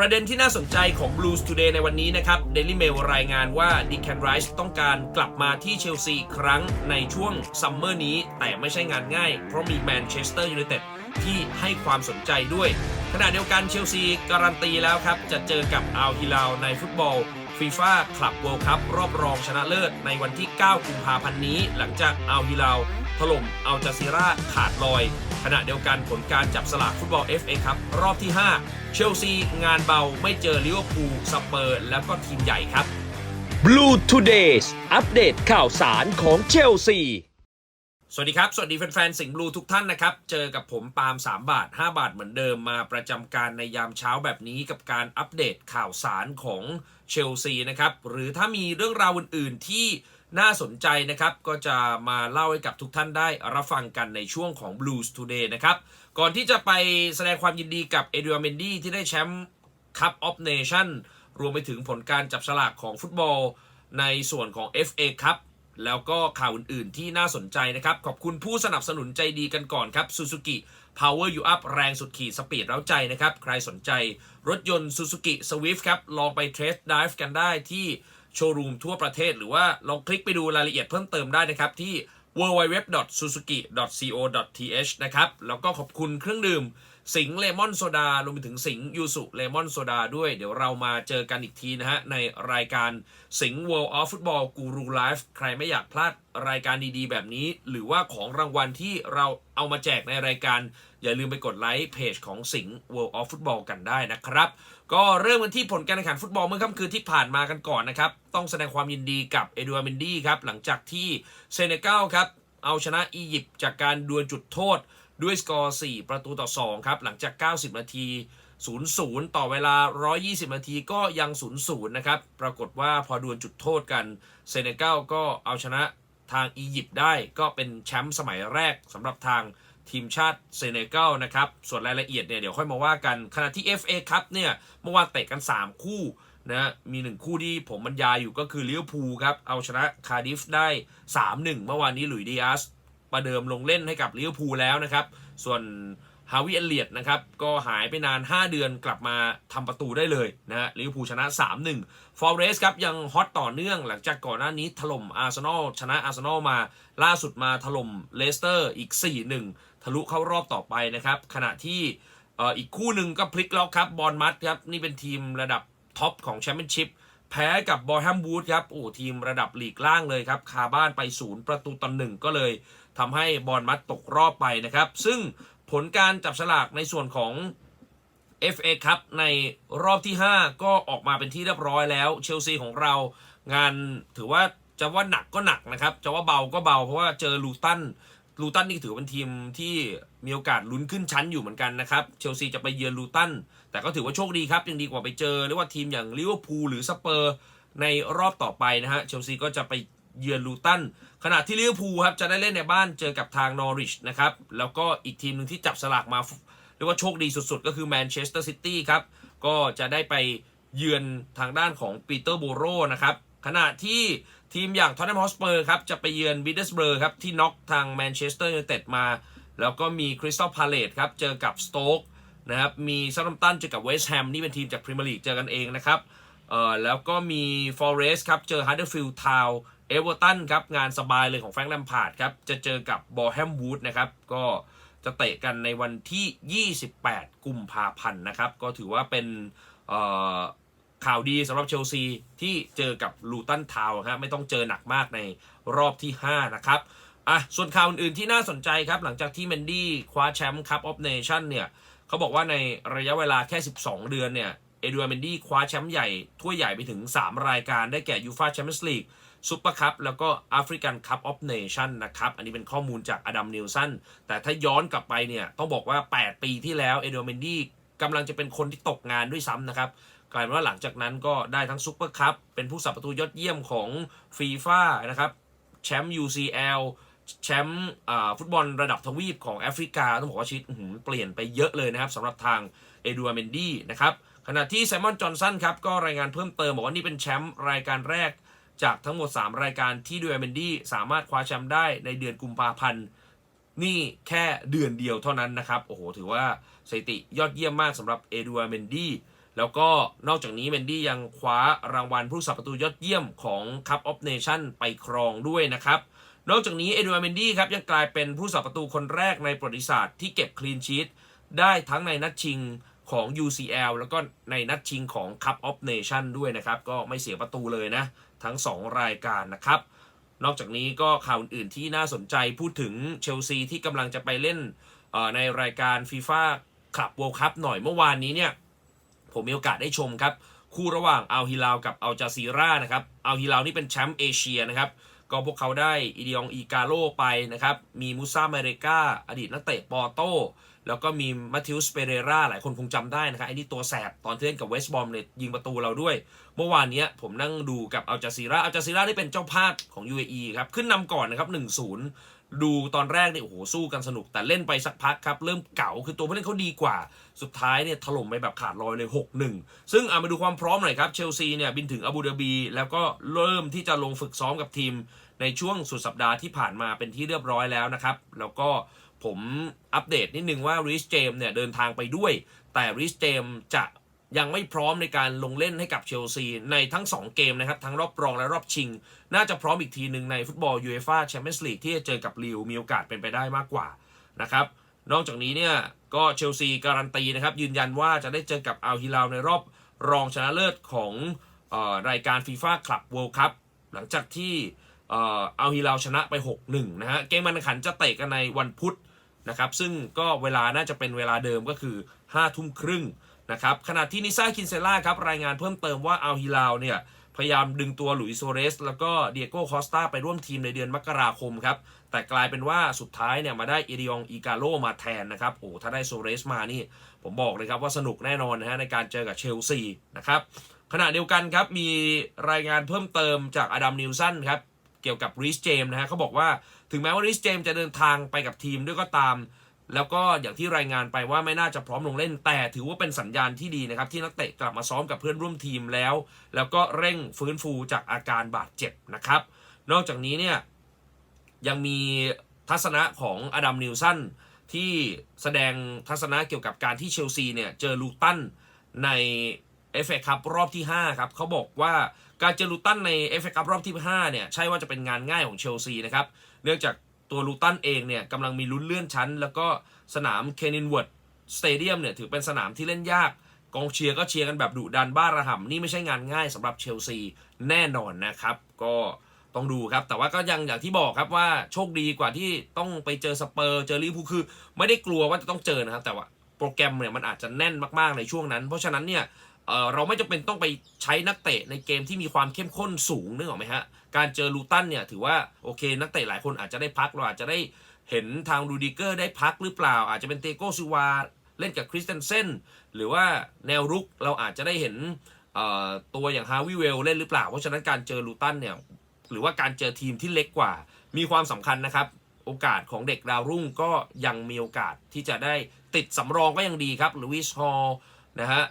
ประเด็นที่น่าสนใจของ Blues Today ในวันนี้นะครับ Daily Mail รายงานว่าดิแคนไรส์ต้องการกลับมาที่เชลซีครั้งในช่วงซัมเมอร์นี้ แต่ไม่ใช่งานง่าย เพราะมีแมนเชสเตอร์ยูไนเต็ดที่ให้ความสนใจด้วย ขณะเดียวกันเชลซีการันตีแล้วครับ จะเจอกับอัลฮิลาลในฟุตบอลฟีฟ่าคลับเวิลด์คัพรอบรองชนะเลิศในวันที่ 9 กุมภาพันธ์นี้ หลังจากอัลฮิลาล ถล่มอัลจาซีราขาดลอย ขณะเดียวกันผลการจับสลากฟุตบอล FA ครับรอบที่ 5 เชลซี งานเบาไม่เจอลิเวอร์พูลสเปอร์แล้วก็ทีมใหญ่ครับ Blue Todays อัปเดตข่าวสารของเชลซีสวัสดีครับ สวัสดีแฟนๆ สิงห์บลูทุกท่านนะครับ เจอกับผมปาล์ม3 บาท 5 บาทเหมือนเดิมมาประจำการในยามเช้าแบบนี้กับการอัปเดตข่าวสารของเชลซีนะครับ หรือถ้ามีเรื่องราวอื่นๆที่ น่าสนใจนะครับ ก็จะมาเล่าให้กับทุกท่านได้รับฟังกันในช่วงของ Blues Today นะครับ ก่อนที่จะไปแสดงความยินดีกับเอเด a เมนดี้ที่ได้แชมป์ Cup of Nation รวมไปถึงผลการจับฉลากของฟุตบอล ในส่วนของ FA Cup แล้วก็ข่าวอื่นๆที่น่าสนใจนะครับ ขอบคุณผู้สนับสนุนใจดีกันก่อนครับ Suzuki Power You Up แรงสุดขีดสปีดเร้าใจนะครับ ใครสนใจรถยนต์ Suzuki Swift ครับ ลองไปเทสต์ไดฟ์กันได้ที่ โชว์รูมทั่วประเทศ หรือว่าลองคลิกไปดูรายละเอียดเพิ่มเติมได้นะครับ ที่ www.suzuki.co.th นะครับ แล้วก็ขอบคุณเครื่องดื่ม สิงเลมอนโซดารวมไปถึงสิงยูสุเลมอนโซดาด้วย เดี๋ยวเรามาเจอกันอีกทีนะฮะ ในรายการสิง World of Football Guru Live ใครไม่อยากพลาดรายการดีๆ แบบนี้ หรือว่าของรางวัลที่เราเอามาแจกในรายการ อย่าลืมไปกดไลค์เพจของสิง World of Football กันได้นะครับ ก็เริ่มกันที่ผลการแข่งขันฟุตบอลเมื่อค่ำคืนที่ผ่านมากันก่อนนะครับ ต้องแสดงความยินดีกับเอดูอาร์เมนดี้ครับ หลังจากที่เซเนกัลครับ เอาชนะอียิปต์จากการดวลจุดโทษด้วยสกอร์ 4 ประตูต่อ 2 ครับ หลังจาก 90 นาที 0-0 ต่อเวลา 120 นาทีก็ยัง 0-0 นะครับ ปรากฏว่าพอดวลจุดโทษกันเซเนกัลก็เอาชนะทางอียิปต์ได้ก็เป็นแชมป์สมัยแรกสำหรับทาง ทีมชาติเซเนกัลนะครับ ส่วนรายละเอียดเนี่ยเดี๋ยวค่อยมาว่ากันขณะที่ FA ครับเนี่ยเมื่อวานเตะกัน 3 คู่นะมีหนึ่งคู่ที่ผมบรรยายอยู่ก็คือลิเวอร์พูลครับ เอาชนะคาร์ดิฟได้ 3-1 เมื่อวานนี้หลุยดิอาสประเดิมลงเล่นให้กับลิเวอร์พูลแล้วนะครับ ส่วน ฮาวิเอเลียตนะครับก็หายไปนาน 5 เดือนกลับมาทำประตูได้เลยนะฮะลิเวอร์พูลชนะ 3-1ฟอร์เรสครับยังฮอตต่อเนื่องหลังจากก่อนหน้านี้ถล่มอาร์เซนอลชนะอาร์เซนอลมาล่าสุดมาถล่มเลสเตอร์อีก 4-1 ทะลุเข้ารอบต่อไปนะครับขณะที่อีกคู่หนึ่งก็พลิกล็อกครับบอลมัดครับนี่เป็นทีมระดับท็อปของแชมเปี้ยนชิพแพ้กับบอลแฮมบูธครับโอ้ทีมระดับลีกล่างเลยครับคาบ้านไปศูนย์ประตูต่อหนึ่งก็เลยทำให้บอลมัดตกรอบไปนะครับ ซึ่ง ผลการจับฉลากในส่วนของ FA ครับในรอบที่ 5 ก็ออกมาเป็นที่เรียบร้อยแล้วเชลซีของเรางานถือว่าจะว่าหนักก็หนักนะครับ จะว่าเบาก็เบาเพราะว่าเจอลูตันลูตันนี่ถือเป็นทีมที่มีโอกาสลุ้นขึ้นชั้นอยู่เหมือนกันนะครับเชลซีจะไปเยือนลูตันแต่ก็ถือว่าโชคดีครับยังดีกว่าไปเจอหรือว่าทีมอย่างลิเวอร์พูลหรือสเปอร์ในรอบต่อไปนะฮะเชลซีก็จะไป เยือนลูตันขณะที่ลิเวอร์พูลครับจะได้เล่นในบ้านเจอกับทางนอริชนะครับแล้วก็อีกทีมหนึ่งที่จับสลากมาเรียกว่าโชคดีสุดๆ ก็คือแมนเชสเตอร์ซิตี้ครับก็จะได้ไปเยือนทางด้านของปีเตอร์โบโรนะครับขณะที่ทีมอย่างทอตแนมฮอสเปอร์ครับจะไปเยือนวิดเดสเบอร์ครับที่น็อกทางแมนเชสเตอร์ยูไนเต็ดมา แล้วก็มีคริสตัลพาเลตครับเจอกับสโต๊กนะครับมีซัตตัมตันเจอกับเวสต์แฮมนี่เป็นทีมจากพรีเมียร์ลีกเจอกันเองนะครับเอ่อแล้วก็มีฟอเรสต์ครับเจอฮัตเดอร์ฟิลด์ทาว เอเวอร์ตันครับงานสบายเลยของแฟรงค์แลมพาร์ดครับจะเจอกับบอแฮมวูดนะครับก็จะเตะกันในวันที่ 28 กุมภาพันธ์นะครับ ก็ถือว่าเป็นข่าวดีสำหรับเชลซีที่เจอกับลูตันทาวครับไม่ต้องเจอหนักมากในรอบที่ 5 นะครับอะส่วนข่าวอื่นๆที่น่าสนใจครับ หลังจากที่เมนดี้คว้าแชมป์คัพออฟเนชั่นเนี่ยเขาบอกว่าในระยะเวลาแค่ 12 เดือนเนี่ยเอดูอาร์เมนดี้คว้าแชมป์ใหญ่ ถ้วยใหญ่ไปถึง 3 รายการได้แก่ยูฟาแชมเปี้ยนส์ลีก ซูเปอร์คัพแล้วก็แอฟริกันคัพออฟเนชั่นนะครับ อันนี้เป็นข้อมูลจากอดัมนิวสันแต่ถ้าย้อนกลับไปเนี่ย ต้องบอกว่า 8 ปีที่แล้วเอโดเมนดี้กำลังจะเป็นคนที่ตกงานด้วยซ้ำนะครับกลายเป็นว่าหลังจากนั้นก็ได้ทั้งซูเปอร์คัพเป็นผู้สับประตูยอดเยี่ยมของฟีฟ่านะครับแชมป์ UCL แชมป์ฟุตบอลระดับทวีปของแอฟริกา ต้องบอกว่าชีวิตเปลี่ยนไปเยอะเลยนะครับสำหรับทางเอดูอาร์เมนดี้นะครับขณะที่ไซมอนจอห์นสันครับ ก็รายงานเพิ่มเติมบอกว่านี่เป็นแชมป์รายการแรก จากทั้งหมด 3 รายการที่ดูอเมนดี้สามารถคว้าแชมป์ได้ในเดือนกุมภาพันธ์ นี่แค่เดือนเดียวเท่านั้นนะครับ โอ้โห ถือว่าสถิติยอดเยี่ยมมากสำหรับเอดูอาร์เมนดี้แล้วก็นอกจากนี้เมนดี้ยังคว้ารางวัลผู้สับประตูยอดเยี่ยมของ Cup of Nation ไปครองด้วยนะครับ นอกจากนี้เอดวาร์เมนดี้ครับยังกลายเป็นผู้สับประตูคนแรกในประวัติศาสตร์ที่เก็บคลีนชีตได้ทั้งในนัดชิงของ UCL แล้วก็ในนัดชิงของ Cup of Nation ด้วยนะครับ ก็ไม่เสียประตูเลยนะ ทั้ง 2 รายการนะครับ นอกจากนี้ก็ข่าวอื่นๆที่น่าสนใจพูดถึงเชลซีที่กำลังจะไปเล่นในรายการฟีฟ่าคลับ World Cup หน่อยเมื่อวานนี้เนี่ยผมมีโอกาสได้ชมครับ คู่ระหว่างอัลฮิลาลกับอัลจาซีรานะครับอัลฮิลาลนี่เป็นแชมป์เอเชียนะครับก็พวกเขาได้อีดิองอีกาโลไปนะครับ มีมูซาเมเรกาอดีตนักเตะปอร์โต แล้วก็มีมัตติอุสเปเรราหลายคนคงจำได้นะครับไอ้นี่ตัวแสบตอนที่เล่นกับเวสต์บอมเนี่ยยิงประตูเราด้วย เมื่อวานนี้ผมนั่งดูกับอัลจาซีราอัลจาซีรานี่เป็นเจ้าภาพของ UAE ครับขึ้นนำก่อนนะครับ 1-0 ดูตอนแรกเนี่ยโอ้โหสู้กันสนุก แต่เล่นไปสักพักครับ เริ่มเก่าคือตัวผู้เล่นเขาดีกว่า สุดท้ายเนี่ยถล่มไปแบบขาดลอยเลย 6-1 ซึ่งเอามาดูความพร้อมหน่อยครับเชลซีเนี่ยบินถึงอาบูดาบี แล้วก็เริ่มที่จะลงฝึกซ้อมกับทีมในช่วงสุดสัปดาห์ที่ผ่านมาเป็นที่เรียบร้อยแล้วนะครับแล้วก็ ผมอัปเดตนิดนึงว่าริสเจมเนี่ยเดินทางไปด้วย แต่ริสเจมจะยังไม่พร้อมในการลงเล่นให้กับเชลซีในทั้ง 2 เกมนะครับ ทั้งรอบรองและรอบชิง น่าจะพร้อมอีกทีหนึ่งในฟุตบอลยูเอฟ่าแชมเปี้ยนส์ลีกที่จะเจอกับลิวมีโอกาสเป็นไปได้มากกว่านะครับนอกจากนี้เนี่ยก็เชลซีการันตีนะครับ ยืนยันว่าจะได้เจอกับอัลฮิลาลในรอบรองชนะเลิศของเออรายการฟีฟ่าคลับเวิลด์คัพหลังจากที่เอ่ออาฮิลาลชนะไป 6-1 นะฮะเกมมันขันจะเตะกันในวันพุธ นะครับซึ่งก็เวลาน่าจะเป็นเวลาเดิมก็คือ5ทุ่มครึ่งนะครับขณะที่นิซ่าคินเซล่าครับรายงานเพิ่มเติมว่าเอาฮิลาลเนี่ยพยายามดึงตัวหลุยส์โซเรส แล้วก็เดียโก้คอสตาไปร่วมทีมในเดือนมกราคมครับ แต่กลายเป็นว่าสุดท้ายเนี่ยมาได้เอริองอีกาโลมาแทนนะครับ โอ้ถ้าได้โซเรสมานี่ ผมบอกเลยครับว่าสนุกแน่นอนนะฮะในการเจอกับเชลซีนะครับขณะเดียวกันครับมีรายงานเพิ่มเติมจากอดัมนิวสันครับ กี่ยวกับริสเจมนะฮะเขาบอกว่าถึงแม้ว่าริสเจมจะเดินทางไปกับทีมด้วยก็ตาม แล้วก็อย่างที่รายงานไปว่าไม่น่าจะพร้อมลงเล่น แต่ถือว่าเป็นสัญญาณที่ดีนะครับ ที่นักเตะกลับมาซ้อมกับเพื่อนร่วมทีมแล้ว แล้วก็เร่งฟื้นฟูจากอาการบาดเจ็บนะครับ นอกจากนี้เนี่ยยังมีทัศนะของอดัมนิวสันที่แสดงทัศนะเกี่ยวกับการที่เชลซีเนี่ยเจอลูตันใน FA ครับรอบที่ 5 ครับเขาบอกว่า การเจอลูตันใน FA ครับรอบที่ 5 เนี่ย ใช่ว่าจะเป็นงานง่ายของเชลซีนะครับ เนื่องจากตัวลูตันเองเนี่ยกำลังมีลุ้นเลื่อนชั้น แล้วก็สนามเคนนินเวิร์ดสเตเดียมเนี่ยถือเป็นสนามที่เล่นยากกองเชียร์ก็เชียร์กันแบบดุดันบ้าระห่ำนี่ไม่ใช่งานง่ายสำหรับเชลซีแน่นอนนะครับ ก็ต้องดูครับ แต่ว่าก็ยังอย่างที่บอกครับว่าโชคดีกว่าที่ต้องไปเจอสเปอร์เจอลิเวอร์พูลคือ ไม่ได้กลัวว่าจะต้องเจอนะครับ แต่ว่าโปรแกรมเนี่ยมันอาจจะแน่นมากๆในช่วงนั้น เพราะฉะนั้นเนี่ย เออเราไม่จำเป็นต้องไปใช้นักเตะในเกมที่มีความเข้มข้นสูงนึกออกไหมฮะ การเจอลูตันเนี่ยถือว่าโอเคนักเตะหลายคนอาจจะได้พักเราอาจจะได้เห็นทางรูดิเกอร์ได้พักหรือเปล่า อาจจะเป็นเตโกซิวาเล่นกับคริสเตนเซนหรือว่าแนวรุกเราอาจจะได้เห็นตัวอย่างฮาวิเวลเล่นหรือเปล่า เพราะฉะนั้นการเจอลูตันเนี่ยหรือว่าการเจอทีมที่เล็กกว่า มีความสำคัญนะครับ โอกาสของเด็กดาวรุ่งก็ยังมีโอกาสที่จะได้ติดสำรองก็ยังดีครับลุยส์ฮอลนะฮะ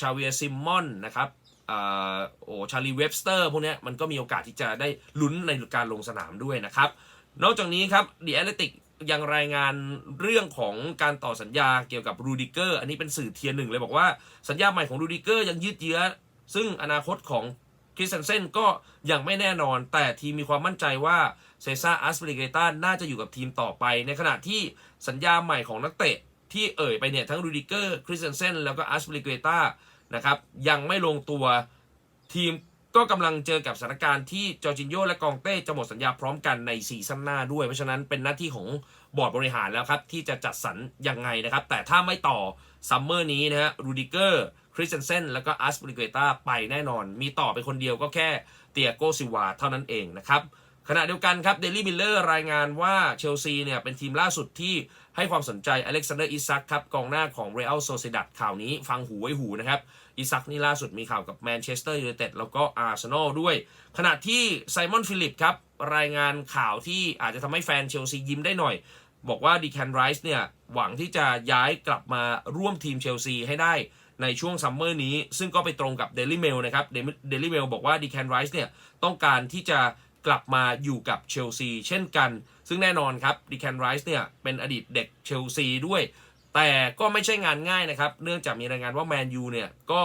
ชาเวียซิมมอนนะครับอโอ้ชาลีเว็บสเตอร์พวกนี้มันก็มีโอกาสที่จะได้ลุ้นในการลงสนามด้วยนะครับ นอกจากนี้ครับดีแอตเลติกยังรายงานเรื่องของการต่อสัญญาเกี่ยวกับรูดิเกอร์อันนี้เป็นสื่อเทียร์หนึ่งเลยบอกว่าสัญญาใหม่ของรูดิเกอร์ยังยืดเยื้อ ซึ่งอนาคตของคริสเตนเซนก็ยังไม่แน่นอน แต่ทีมมีความมั่นใจว่าเซซ่าอัสเปริเกตาน่าจะอยู่กับทีมต่อไป ในขณะที่สัญญาใหม่ของนักเตะ ที่เอ่ยไปเนี่ยทั้งรูดิเกอร์คริสเตนเซนแล้วก็อัสเปริเกตานะครับยังไม่ลงตัวทีมก็กำลังเจอกับสถานการณ์ที่จอร์จินโยและกองเต้จะหมดสัญญาพร้อมกันในซีซั่นหน้าด้วย เพราะฉะนั้นเป็นหน้าที่ของบอร์ดบริหารแล้วครับที่จะจัดสรรยังไงนะครับ แต่ถ้าไม่ต่อซัมเมอร์นี้นะฮะรูดิเกอร์คริสเตนเซนแล้วก็อัสปริเกตาไปแน่นอน มีต่อเป็นคนเดียวก็แค่เตียโกซิวาเท่านั้นเองนะครับ ขณะเดียวกันครับเดลี่มิลเลอร์รายงานว่าเชลซีเนี่ยเป็นทีมล่าสุดที่ให้ความสนใจอเล็กซานเดอร์อิซักครับกองหน้าของเรอัลโซเซดัดข่าวนี้ฟังหูไว้หูนะครับอิซักนี่ล่าสุดมีข่าวกับแมนเชสเตอร์ยูไนเต็ดแล้วก็อาร์เซนอลด้วย ขณะที่ไซมอนฟิลิปครับรายงานข่าวที่อาจจะทำให้แฟนเชลซียิ้มได้หน่อย บอกว่าดีแคนไรส์เนี่ยหวังที่จะย้ายกลับมาร่วมทีมเชลซีให้ได้ในช่วงซัมเมอร์นี้ ซึ่งก็ไปตรงกับเดลี่เมลนะครับเดลี่เมลบอกว่าดีแคนไรส์เนี่ยต้องการที่จะ กลับมาอยู่กับเชลซีเช่นกัน ซึ่งแน่นอนครับดีแคนไรส์เนี่ยเป็นอดีตเด็กเชลซีด้วย แต่ก็ไม่ใช่งานง่ายนะครับ เนื่องจากมีรายงานว่าแมนยูเนี่ยก็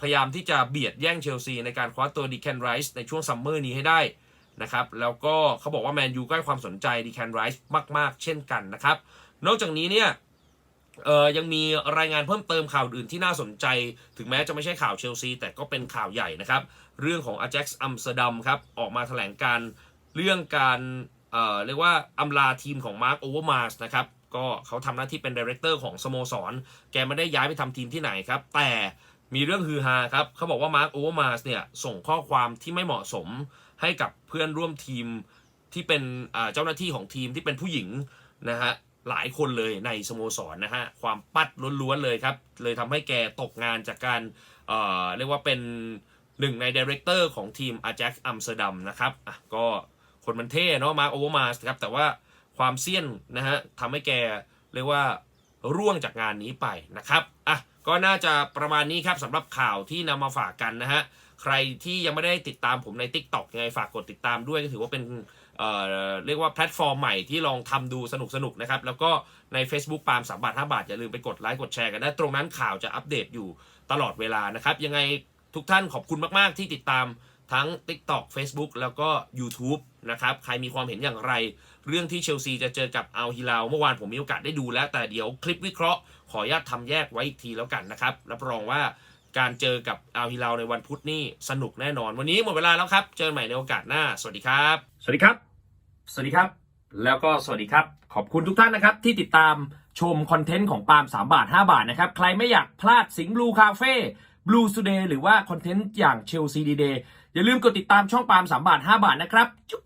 พยายามที่จะเบียดแย่งเชลซีในการคว้าตัวดีแคนไรส์ในช่วงซัมเมอร์นี้ให้ได้นะครับ แล้วก็เขาบอกว่าแมนยูก็ให้ความสนใจดีแคนไรส์มาก ๆ เช่นกันนะครับ นอกจากนี้เนี่ยเอ่อยังมีรายงานเพิ่มเติมข่าวอื่นที่น่าสนใจ ถึงแม้จะไม่ใช่ข่าวเชลซีแต่ก็เป็นข่าวใหญ่นะครับ เรื่องของ Ajax อัมสเตอร์ดัมครับออกมาแถลงการเรื่องการเอ่อเรียกว่าอำลาทีมของมาร์คโอเวอร์มาสนะครับก็เขาทำหน้าที่เป็นดีเรคเตอร์ของสโมสร แกไม่ได้ย้ายไปทำทีมที่ไหนครับ แต่มีเรื่องฮือฮาครับเขาบอกว่ามาร์คโอเวอร์มาสเนี่ยส่งข้อความที่ไม่เหมาะสมให้กับเพื่อนร่วมทีมที่เป็นเจ้าหน้าที่ของทีมที่เป็นผู้หญิงนะฮะหลายคนเลยในสโมสรนะฮะความปัดล้วนๆเลยครับ เลยทำให้แกตกงานจากการเอ่อเรียกว่าเป็น หนึ่งในดีเรคเตอร์ของทีม Ajax อัมสเตอร์ดัมนะครับอะก็คนมันเท่เนาะมาร์โอเวอร์มาสครับแต่ว่าความเซียนนะฮะทำให้แกเรียกว่าร่วงจากงานนี้ไปนะครับอะก็น่าจะประมาณนี้ครับสำหรับข่าวที่นำมาฝากกันนะฮะใครที่ยังไม่ได้ติดตามผมใน TikTok ยังไงฝากกดติดตามด้วยก็ถือว่าเป็นเอ่อเรียกว่าแพลตฟอร์มใหม่ที่ลองทำดูสนุกสนุกนะครับ แล้วก็ใน Facebook ปาล์มสามบาทห้าบาท อย่าลืมไปกดไลค์กดแชร์กันนะตรงนั้นข่าวจะอัปเดตอยู่ตลอดเวลานะครับ ยังไง ทุกท่านขอบคุณมาก ๆ ที่ติดตามทั้ง TikTok Facebook แล้วก็ YouTube นะครับ ใครมีความเห็นอย่างไร เรื่องที่เชลซีจะเจอกับอัลฮิลาลเมื่อวานผมมีโอกาสได้ดูแล้ว แต่เดี๋ยวคลิปวิเคราะห์ ขออนุญาตทำแยกไว้อีกทีแล้วกันนะครับ รับรองว่าการเจอกับอัลฮิลาลในวันพุธนี่สนุกแน่นอน วันนี้หมดเวลาแล้วครับ เจอกันใหม่ในโอกาสหน้า สวัสดีครับ สวัสดีครับ สวัสดีครับ แล้วก็สวัสดีครับ ขอบคุณทุกท่านนะครับ ที่ติดตามชมคอนเทนต์ของปาล์ม3บาท 5 บาทนะครับ ใครไม่อยากพลาดสิงห์บลูคาเฟ่ บลูสเดย์หรือว่าคอนเทนต์อย่างเชลซีดีเดย์อย่าลืมกดติดตามช่องปาล์ม3บาท5บาทนะครับจุก